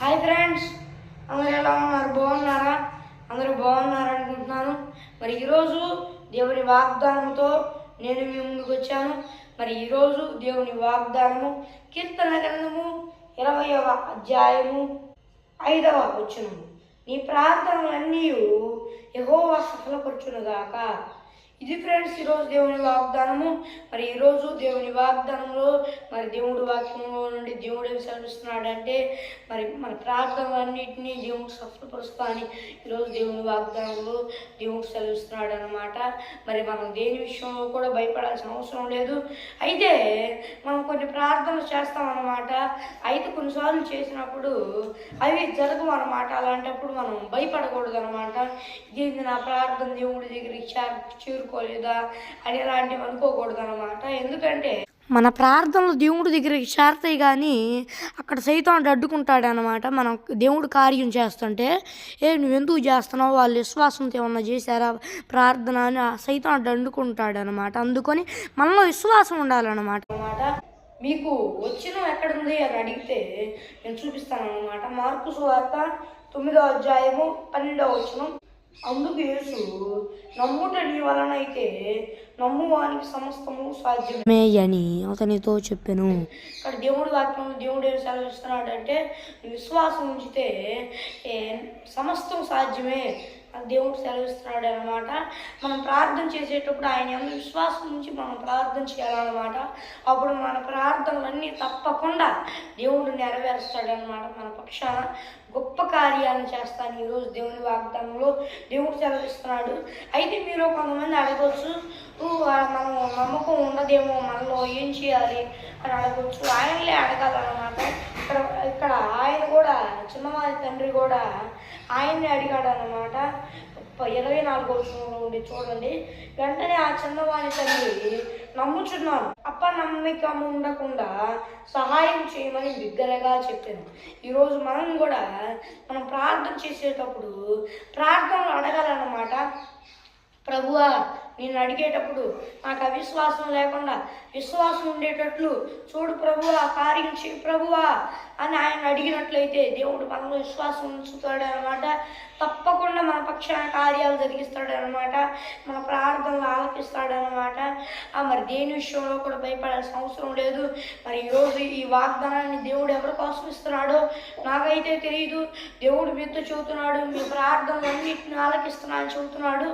Hi friends. అందరు ఎలా ఉన్నారు? బాగున్నారా? అందరూ బాగున్నారు అనుకుంటున్నాను. మరి ఈరోజు దేవుని వాగ్దానంతో నేను మీ ముందుకు వచ్చాను. మరి ఈరోజు దేవుని వాగ్దానము కీర్తన గ్రంథము ఇరవయవ అధ్యాయము ఐదవ వచ్చును నీ ప్రార్థనలన్నీ యెహోవా సఫలపరచునుగాక. ఇది ఫ్రెండ్స్ ఈరోజు దేవుని వాగ్దానము. మరి ఈరోజు దేవుని వాగ్దానంలో మరి దేవుడు వాక్యంలో నుండి దేవుడు ఏం సెలవిస్తున్నాడంటే మరి మన ప్రార్థనలన్నింటినీ దేవుడు సఫలపరుస్తా అని ఈరోజు దేవుని వాగ్దానంలో దేవుడు సెలవిస్తున్నాడు అనమాట మరి మనం దేని విషయంలో కూడా భయపడాల్సిన అవసరం లేదు. అయితే మనం కొన్ని ప్రార్థనలు చేస్తామన్నమాట. అయితే కొన్నిసార్లు చేసినప్పుడు అవి జరగవు అనమాట అలాంటప్పుడు మనం భయపడకూడదు అనమాట ఇది నా ప్రార్థన? దేవుడి దగ్గరికి చేరు చేరుకోలేదా అని అలాంటివి అనుకోకూడదు అనమాట ఎందుకంటే మన ప్రార్థనలు దేవుడి దగ్గరికి చేరతాయి కానీ అక్కడ సైతం అడ్డుకుంటాడు అనమాట మనం దేవుడు కార్యం చేస్తుంటే ఏ నువ్వు ఎందుకు చేస్తున్నావు? వాళ్ళు విశ్వాసంతో ఏమన్నా చేశారా? ప్రార్థన అని ఆ సైతం అడ్డు అడ్డుకుంటాడు అనమాట అందుకొని మనలో విశ్వాసం ఉండాలన్నమాట. అనమాట మీకు వచ్చిన ఎక్కడుంది అని అడిగితే నేను చూపిస్తాను అనమాట మార్పు సువార్త తొమ్మిదో అధ్యాయము పన్నెండవ వచనం. అందుకు యేసు. నమ్ముట నీ వలన అయితే నమ్మువానికి సమస్తము సాధ్యమే. అని అతనితో చెప్పాను. ఇక్కడ దేవుడి వాక్యం దేవుడు ఏం సెలవిస్తున్నాడు అంటే విశ్వాసం ఉంచితే సమస్తం సాధ్యమే దేవుడు సెలవిస్తున్నాడు అనమాట మనం ప్రార్థన చేసేటప్పుడు ఆయన విశ్వాసం నుంచి మనం ప్రార్థన చేయాలన్నమాట. అప్పుడు మన ప్రార్థనలన్నీ తప్పకుండా దేవుడు నెరవేరుస్తాడు అనమాట మన పక్షాన. గొప్ప కార్యాలను చేస్తాను ఈరోజు దేవుని వాగ్దానంలో. దేవుడు సెలవిస్తున్నాడు. అయితే మీరు కొంతమంది అడగవచ్చు మనం నమ్మకం ఉండదేమో మనలో ఏం చేయాలి? అని అడగవచ్చు ఆయనలే అడగాలన్నమాట. ఇక్కడ ఇక్కడ ఆయన కూడా చిన్నవారి తండ్రి కూడా ఆయన్ని అడిగాడు అనమాట ఇరవై నాలుగు వచ్చిన ఉండి చూడండి. వెంటనే ఆ చిన్నవారి తండ్రి నమ్ముచున్నాను. అపనమ్మికం ఉండకుండా సహాయం చేయమని బిగ్గరగా చెప్పాను. ఈరోజు మనం కూడా మనం ప్రార్థన చేసేటప్పుడు ప్రార్థనలు అడగాలన్నమాట. ప్రభువా నేను అడిగేటప్పుడు నాకు అవిశ్వాసం లేకుండా విశ్వాసం ఉండేటట్లు చూడు ప్రభువా కార్యం చేయి ప్రభువా అని ఆయన అడిగినట్లయితే దేవుడు మనలో విశ్వాసం ఉంచుతాడు అనమాట తప్పకుండా మన పక్షాన కార్యాలు జరిగిస్తాడు అనమాట మన ప్రార్థనలు ఆలపిస్తాడు అనమాట మరి దేని విషయంలో కూడా భయపడాల్సిన అవసరం లేదు. మరి ఈరోజు ఈ వాగ్దానాన్ని దేవుడు ఎవరి కోసం ఇస్తున్నాడో నాకైతే తెలియదు దేవుడు మీతో చెబుతున్నాడు మీ ప్రార్థనలన్నింటిని ఆలకిస్తున్నా అని చెబుతున్నాడు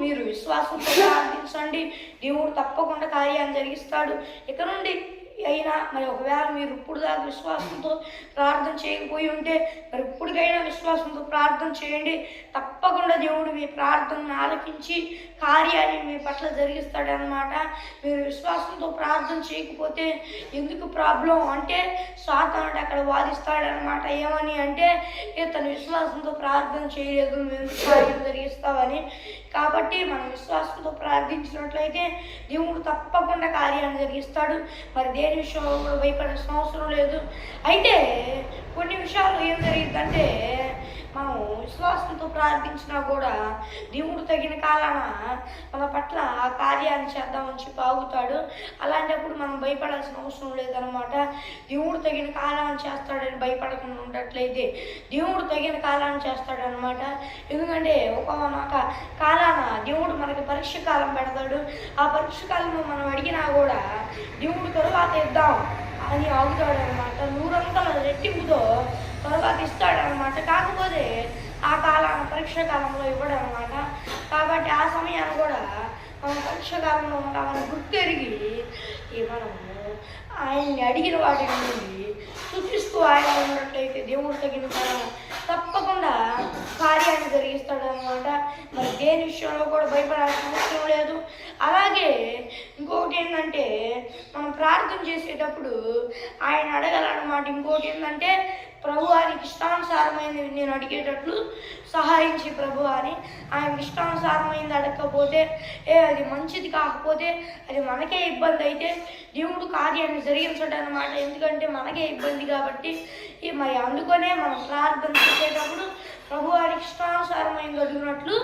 మీరు విశ్వాసం ప్రార్థించండి దేవుడు తప్పకుండా కార్యాన్ని జరిగిస్తాడు. ఇక నుండి అయినా మరి ఒకవేళ మీరు ఇప్పుడు దాకా విశ్వాసంతో ప్రార్థన చేయకపోయి ఉంటే మరి ఇప్పటికైనా విశ్వాసంతో ప్రార్థన చేయండి. తప్ప తప్పకుండా దేవుడు మీ ప్రార్థనను ఆలకించి కార్యాన్ని మీ పట్ల జరిగిస్తాడనమాట మీరు విశ్వాసంతో ప్రార్థన చేయకపోతే ఎందుకు ప్రాబ్లం? అంటే సాతానుడు అక్కడ వాదిస్తాడనమాట ఏమని అంటే "ఏ, తను విశ్వాసంతో ప్రార్థన చేయలేదు మేము కార్యం జరిగిస్తామని. కాబట్టి మనం విశ్వాసంతో ప్రార్థించినట్లయితే దేవుడు తప్పకుండా కార్యాన్ని జరిగిస్తాడు. మరి దేని విషయంలో కూడా భయపడాల్సిన అవసరం లేదు. అయితే కొన్ని విషయాలు ఏం జరిగిందంటే మనం విశ్వాసంతో ప్రార్థించినా కూడా దేవుడు తగిన కాలాన మన పట్ల ఆ కార్యాన్ని చేద్దామని చెప్పి ఆగుతాడు. అలాంటప్పుడు మనం భయపడాల్సిన అవసరం లేదనమాట దేవుడు తగిన కాలాన్ని చేస్తాడని భయపడకుండా ఉన్నట్లయితే దేవుడు తగిన కాలాన్ని చేస్తాడనమాట ఎందుకంటే ఒక కాలాన దేవుడు మనకి పరీక్ష కాలం పెడతాడు. ఆ పరీక్ష కాలంలో మనం అడిగినా కూడా దేవుడు తరువాత ఇద్దాం అని ఆగుతాడనమాట నూరంతల రెట్టింపుతో కాకపోతే ఆ కాల పరీక్ష కాలంలో ఇవ్వడం అనమాట కాబట్టి ఆ సమయాన్ని కూడా మనం పరీక్ష కాలంలో ఉన్నామని గుర్తెరిగి ఈ మనము ఆయన్ని అడిగిన వాటి నుండి సూచిస్తూ ఆయన ఉన్నట్లయితే దేవుడు తగిన తప్పకుండా కార్యాన్ని జరిగిస్తాడు అనమాట మరి దేని విషయంలో కూడా భయపడాల్సిన అవసరం లేదు. అలాగే ఇంకొకటి ఏంటంటే మనం ప్రార్థన చేసేటప్పుడు ఆయన అడగాలన్నమాట ఇంకొకటి ఏంటంటే ప్రభు ఆయనకి ఇష్టానుసారమైనది నేను అడిగేటట్లు సహాయించి ప్రభు అని. ఆయనకి ఇష్టానుసారమైనది అడగకపోతే ఏ అది మంచిది కాకపోతే అది మనకే ఇబ్బంది అయితే దేవుడు కార్యాన్ని జరిగించడం అనమాట ఎందుకంటే మనకే ఇబ్బంది కాబట్టి ఈ మరి అందుకనే మనం ప్రార్థన చేసేటప్పుడు ప్రభు వారికి ఇష్టానుసారమైనది అడిగినట్లు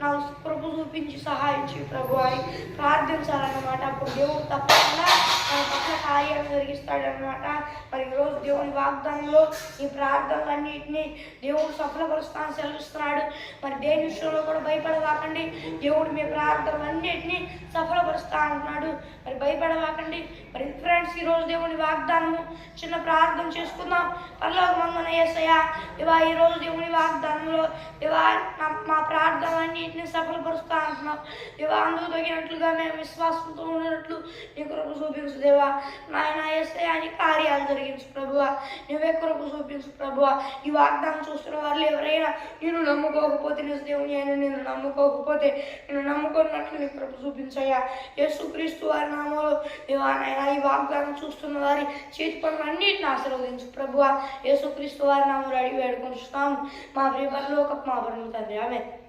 నాకు కృప చూపించి సహాయం చేయి ప్రభు అని ప్రార్థించాలన్నమాట అప్పుడు దేవుడు తప్పకుండా మన పట్ల కార్యాలు జరిగిస్తాడనమాట మరి ఈరోజు దేవుని వాగ్దానంలో ఈ ప్రార్థనలన్నింటినీ దేవుడు సఫలపరుస్తాను సెలవిస్తున్నాడు మరి దేని విషయంలో కూడా భయపడవాకండి దేవుడు మీ ప్రార్థనలన్నింటినీ సఫలపరుస్తా అంటున్నాడు మరి భయపడవాకండి మరి ఫ్రెండ్స్ ఈరోజు దేవుని వాగ్దానము చిన్న ప్రార్థన చేసుకుందాం. పర్లోక మందున ఏసయ్య ఇవా ఈరోజు దేవుని వాగ్దానంలో ఇవా మా మా ప్రార్థనలన్నింటినీ సఫలపరుస్తా అంటున్నావు. దేవా అందుకు తగినట్లుగా మేము విశ్వాసంతో ఉన్నట్లు నీ కొరకు చూపించు దేవా. నాయన వేస్తే అని కార్యాలు జరిగించు ప్రభువ. నువ్వే కొరకు చూపించు ప్రభువ. ఈ వాగ్దానం చూస్తున్న వాళ్ళు ఎవరైనా నేను నమ్ముకోకపోతే నీ దేవుని అయినా నేను నమ్ముకోకపోతే నేను నమ్ముకున్నట్లు నీ కొరకు చూపించయ్యా. యేసుక్రీస్తు వారి నామంలో దేవా నాయన ఈ వాగ్దానం చూస్తున్న వారి చేతి పనులన్నింటిని ఆశీర్వదించు ప్రభువా. యేసుక్రీస్తు వారి నామంలో అడిగి వేడుకుంటున్నాము మా ప్రియపరలో ఒక మా పరమ తండ్రి. ఆమె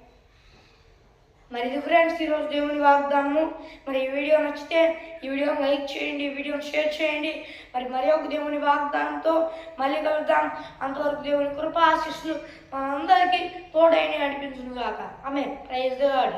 మరి ఇది ఫ్రెండ్స్ ఈరోజు దేవుని వాగ్దానము. మరి ఈ వీడియో నచ్చితే ఈ వీడియోని లైక్ చేయండి ఈ వీడియోని షేర్ చేయండి. మరి మరి ఒక దేవుని వాగ్దానంతో మళ్ళీ కలుద్దాం. అంతవరకు దేవుని కృప ఆశిస్సులు మనందరికీ తోడైన నడిపించును ఆమె ప్రైజ్ గాడ్